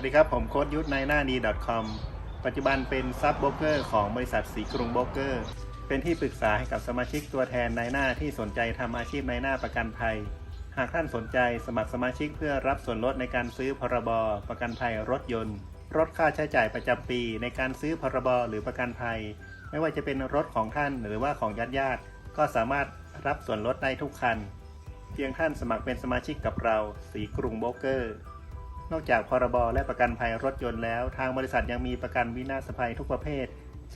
วัสดีครับ ผมโค้ดยุทธในหน้าดี .com ปัจจุบันเป็นซับโบรกเกอร์ของบริษัทสีกรุงโบรกเกอร์ เป็นที่ปรึกษาให้กับสมาชิกตัวแทนในหน้าที่สนใจทำอาชีพในหน้าประกันภัย หากท่านสนใจสมัครสมาชิกเพื่อรับส่วนลดในการซื้อพรบประกันภัยรถยนต์ลดค่าใช้จ่ายประจำปีในการซื้อพรบหรือประกันภัย ไม่ว่าจะเป็นรถของท่านหรือว่าของญาติญาติก็สามารถรับส่วนลดได้ทุกคัน เพียงท่านสมัครเป็นสมาชิกกับเรา สีกรุงโบรกเกอร์ นอกจากพรบและประกันภัยรถยนต์แล้ว ทางบริษัทยังมีประกันวินาศภัยทุกประเภท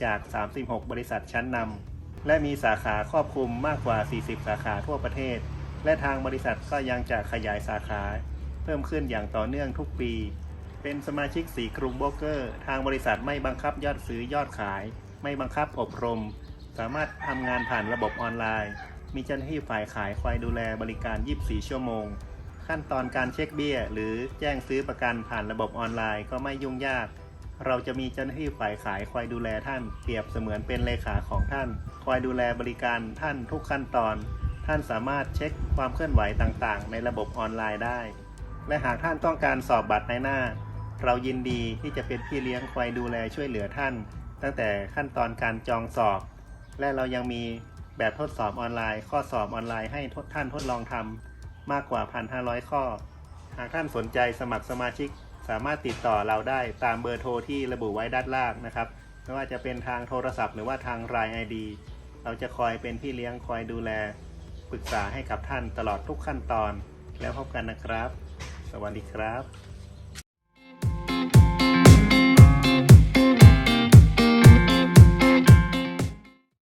จาก 36 บริษัทชั้นนำและมีสาขาครอบคลุมมากกว่า 40 สาขาทั่วประเทศ และทางบริษัทก็ยังจะขยายสาขา เพิ่มขึ้นอย่างต่อเนื่องทุกปี เป็นสมาชิกสีกรุงโบเกอร์ ทางบริษัทไม่บังคับยอดซื้อยอดขาย ไม่บังคับอบรม สามารถทำงานผ่านระบบออนไลน์ มีเจ้าหน้าที่ฝ่ายขายคอยดูแลบริการ 24 ชั่วโมง ขั้นตอนการเช็คเบี้ย หรือแจ้งซื้อประกันผ่านระบบออนไลน์ก็ไม่ยุ่งยาก เราจะมีเจ้าหน้าที่ฝ่ายขายคอยดูแลท่าน เปรียบเสมือนเป็นเลขาของท่าน คอยดูแลบริการท่านทุกขั้นตอน ท่านสามารถเช็คความเคลื่อนไหวต่างๆ ในระบบออนไลน์ได้ และหากท่านต้องการสอบบัตรในหน้า เรายินดีที่จะเป็นพี่เลี้ยงคอยดูแลช่วยเหลือท่าน ตั้งแต่ขั้นตอนการจองสอบ และเรายังมีแบบทดสอบออนไลน์ ข้อสอบออนไลน์ให้ท่านทดลองทำ มากกว่า 1,500 ข้อ หากท่านสนใจสมัครสมาชิกสามารถติดต่อเราได้ตามเบอร์โทรที่ระบุไว้ด้านล่างนะครับไม่ว่าจะเป็นทางโทรศัพท์หรือว่าทางรายไอดีเราจะคอยเป็นพี่เลี้ยงคอยดูแล ปรึกษาให้กับท่านตลอดทุกขั้นตอน แล้วพบกันนะครับ สวัสดีครับ